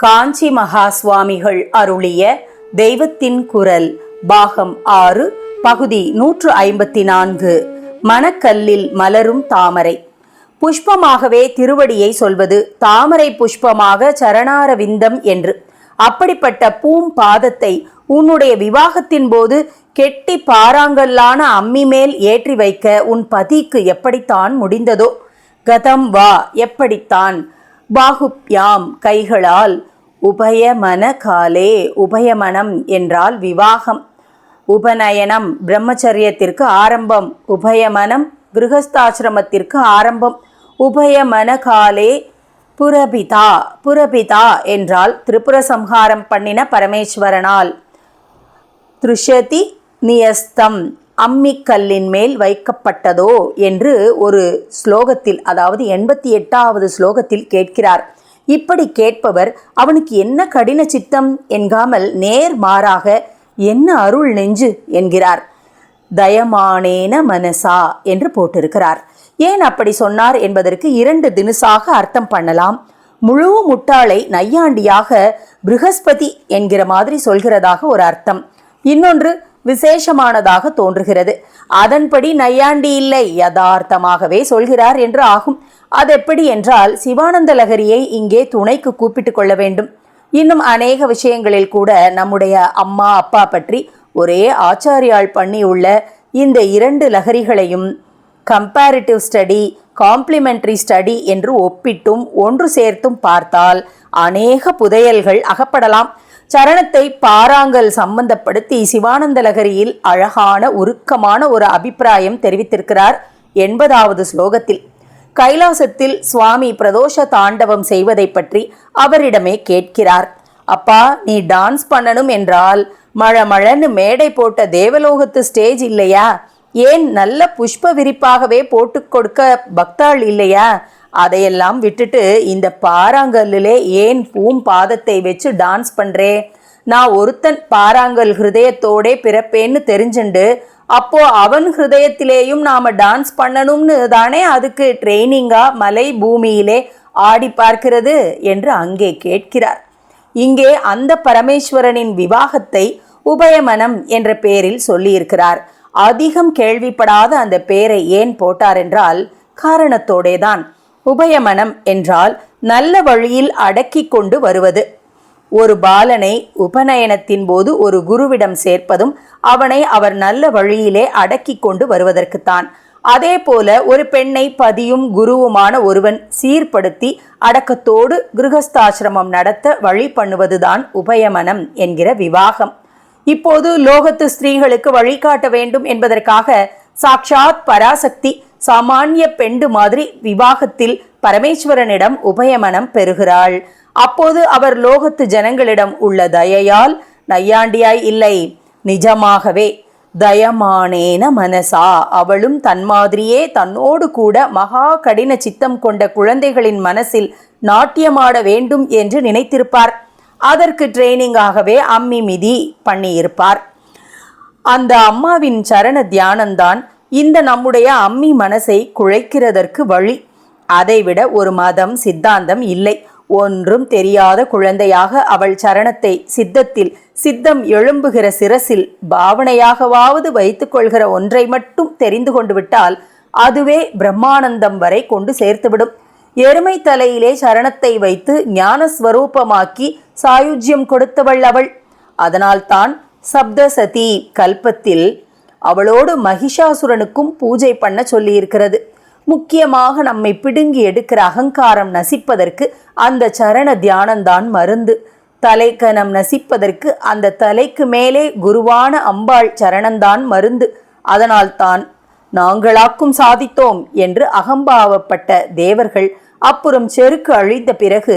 காஞ்சி மகா சுவாமிகள் அருளிய தெய்வத்தின் குரல் பாகம் ஆறு பகுதி நூற்று ஐம்பத்தி நான்கு. மணக்கல்லில் மலரும் தாமரை. புஷ்பமாகவே திருவடியை சொல்வது தாமரை புஷ்பமாக சரணார விந்தம் என்று. அப்படிப்பட்ட பூம் பாதத்தை உன்னுடைய விவாகத்தின் போது கெட்டி பாறாங்கல்லான அம்மி மேல் ஏற்றி வைக்க உன் பதிக்கு எப்படித்தான் முடிந்ததோ? கதம் வா எப்படித்தான்? பாகுப்யாம் கைகளால் உபயமன காலே உபயமனம் என்றால் விவாகம். உபநயனம் பிரம்மச்சரியத்திற்கு ஆரம்பம் உபயமனம் கிருகஸ்தாசிரமத்திற்கு ஆரம்பம் உபயமன காலே புரபிதா புரபிதா என்றால் திரிபுர சம்ஹாரம் பண்ணின பரமேஸ்வரனால். திருஷதி நியஸ்தம். அம்மிக்கல்லின் மேல் வைக்கப்பட்டதோ என்று ஒரு ஸ்லோகத்தில் அதாவது எண்பத்தி எட்டாவது ஸ்லோகத்தில் கேட்கிறார். இப்படி கேட்பவர் அவனுக்கு என்ன கடின சித்தம் என்காமல் நேர் மாறாக என்ன அருள் நெஞ்சு என்கிறார். தயமானேன மனசா என்று போட்டிருக்கிறார். ஏன் அப்படி சொன்னார் என்பதற்கு இரண்டு தினுசாக அர்த்தம் பண்ணலாம். முழு முட்டாளை நையாண்டியாக பிருகஸ்பதி என்கிற மாதிரி சொல்கிறதாக ஒரு அர்த்தம். இன்னொன்று விசேஷமானதாக தோன்றுகிறது. அதன்படி நையாண்டி இல்லை யதார்த்தமாகவே சொல்கிறார் என்று ஆகும். அது எப்படி என்றால் சிவானந்த லகரியை இங்கே துணைக்கு கூப்பிட்டு கொள்ள வேண்டும். இன்னும் அநேக விஷயங்களில் கூட நம்முடைய அம்மா அப்பா பற்றி ஒரே ஆச்சாரியால் பண்ணியுள்ள இந்த இரண்டு லகரிகளையும் கம்பேரிட்டிவ் ஸ்டடி காம்ப்ளிமெண்டரி ஸ்டடி என்று ஒப்பிட்டும் ஒன்று சேர்த்தும் பார்த்தால் அநேக புதையல்கள் அகப்படலாம். சரணத்தை பாராங்கல் சம்பந்தப்படுத்தி சிவானந்த லகரியில் அழகான உருக்கமான ஒரு அபிப்பிராயம் தெரிவித்திருக்கிறார் எண்பதாவது ஸ்லோகத்தில். கைலாசத்தில் சுவாமி பிரதோஷ தாண்டவம் செய்வதை பற்றி அவரிடமே கேட்கிறார். அப்பா நீ டான்ஸ் பண்ணணும் என்றால் மழ மழன்னு மேடை போட்ட தேவலோகத்து ஸ்டேஜ் இல்லையா? ஏன் நல்ல புஷ்ப விரிப்பாகவே போட்டு கொடுக்க பக்தாள் இல்லையா? அதையெல்லாம் விட்டுட்டு இந்த பாறாங்கல்லிலே ஏன் பூம் பாதத்தை வச்சு டான்ஸ் பண்றே? நான் ஒருத்தன் பாறாங்கல் ஹிருதயத்தோடே பிறப்பேன்னு தெரிஞ்சுண்டு அப்போ அவன் ஹிருதயத்திலேயும் நாம டான்ஸ் பண்ணணும்னு தானே அதுக்கு ட்ரைனிங்கா மலை பூமியிலே ஆடி பார்க்கிறது என்று அங்கே கேட்கிறார். இங்கே அந்த பரமேஸ்வரனின் விவாகத்தை உபயமனம் என்ற பெயரில் சொல்லியிருக்கிறார். அதிகம் கேள்விப்படாத அந்த பெயரை ஏன் போட்டார் என்றால் காரணத்தோடேதான். உபயமனம் என்றால் நல்ல வழியில் அடக்கி கொண்டு வருவது. ஒரு பாலனை உபநயனத்தின் போது ஒரு குருவிடம் சேர்ப்பதும் அவனை அவர் நல்ல வழியிலே அடக்கி கொண்டு வருவதற்குத்தான். அதே போல ஒரு பெண்ணை பதியும் குருவுமான ஒருவன் சீர்படுத்தி அடக்கத்தோடு கிருகஸ்தாசிரமம் நடத்த வழி பண்ணுவதுதான் உபயமனம் என்கிற விவாகம். இப்போது லோகத்து ஸ்திரீகளுக்கு வழிகாட்ட வேண்டும் என்பதற்காக சாக்ஷாத் பராசக்தி சாமானிய பெண்டு மாதிரி விவாகத்தில் பரமேஸ்வரனிடம் உபயமனம் பெறுகிறாள். அப்போது அவர் லோகத்து ஜனங்களிடம் உள்ள தயையால் நையாண்டியாய் இல்லை நிஜமாகவே தயமானேன மனசா அவளும் தன் மாதிரியே தன்னோடு கூட மகா கடின சித்தம் கொண்ட குழந்தைகளின் மனசில் நாட்டியமாட வேண்டும் என்று நினைத்திருப்பார். அதற்கு ட்ரைனிங்காகவே அம்மி மிதி பண்ணியிருப்பார். அந்த அம்மாவின் சரண தியானம்தான் இந்த நம்முடைய அம்மி மனசை குழைக்கிறதற்கு வழி. அதைவிட ஒரு மதம் சித்தாந்தம் இல்லை. ஒன்றும் தெரியாத குழந்தையாக அவள் சரணத்தை சித்தத்தில் சித்தம் எழும்புகிற சிரசில் பாவனையாகவாவது வைத்துக் கொள்கிற ஒன்றை மட்டும் தெரிந்து கொண்டு விட்டால் அதுவே பிரம்மானந்தம் வரை கொண்டு சேர்த்துவிடும். எருமை தலையிலே சரணத்தை வைத்து ஞானஸ்வரூபமாக்கி சாயுஜ்யம் கொடுத்தவள் அவள். அதனால்தான் சப்தசதி கல்பத்தில் அவளோடு மகிஷாசுரனுக்கும் பூஜை பண்ண சொல்லியிருக்கிறது. முக்கியமாக நம்மை பிடுங்கி எடுக்கிற அகங்காரம் நசிப்பதற்கு அந்த சரண தியானம்தான் மருந்து. தலைக்கனம் நசிப்பதற்கு அந்த தலைக்கு மேலே குருவான அம்பாள் சரணந்தான் மருந்து. அதனால்தான் நாங்களாக்கும் சாதித்தோம் என்று அகம்பாவப்பட்ட தேவர்கள் அப்புறம் செருக்கு அழிந்த பிறகு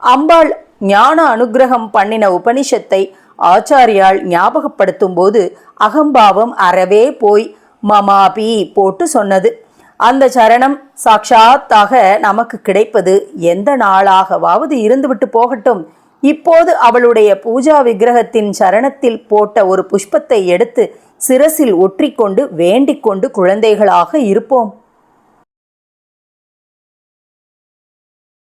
அம்பாள் ஞான அனுகிரகம் பண்ணின உபனிஷத்தை ஆச்சாரியால் ஞாபகப்படுத்தும் போது அகம்பாவம் அறவே போய் மமாபி போட்டு சொன்னது. அந்த சரணம் சாட்சாத்தாக நமக்கு கிடைப்பது எந்த நாளாகவாவது இருந்துவிட்டு போகட்டும். இப்போது அவளுடைய பூஜா விக்கிரகத்தின் சரணத்தில் போட்ட ஒரு புஷ்பத்தை எடுத்து சிரசில் ஒற்றிக்கொண்டு வேண்டிக் கொண்டு குழந்தைகளாக இருப்போம்.